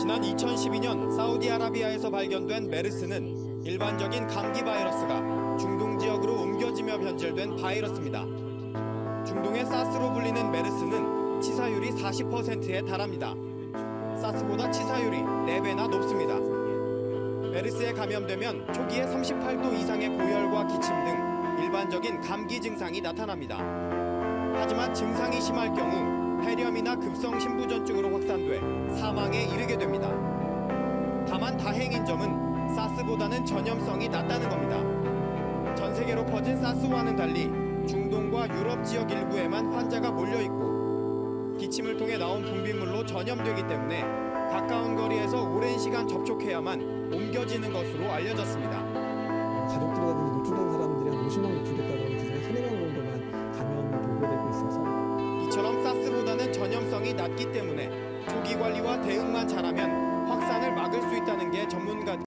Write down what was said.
지난 2012년 사우디아라비아에서 발견된 메르스는 일반적인 감기 바이러스가 중동 지역으로 옮겨지며 변질된 바이러스입니다. 중동의 사스로 불리는 메르스는 치사율이 40%에 달합니다. 사스보다 치사율이 4배나 높습니다. 메르스에 감염되면 초기에 38도 이상의 고열과 기침 등 일반적인 감기 증상이 나타납니다. 하지만 증상이 심할 경우 폐렴이나 급성 신부전증으로 확산돼 사망에 이르게 됩니다. 다만 다행인 점은 사스보다는 전염성이 낮다는 겁니다. 전 세계로 퍼진 사스와는 달리 중동과 유럽 지역 일부에만 환자가 몰려 있고 기침을 통해 나온 분비물로 전염되기 때문에 가까운 거리에서 오랜 시간 접촉해야만 옮겨지는 것으로 알려졌습니다. 가족들이라든지 노출된 사람들이 한 50명 노출됐다고 그중에 3, 4명 정도만 감염이 보고되고 있어서 이처럼 사스보다는 전염성이 낮기 때문에 대응만 잘하면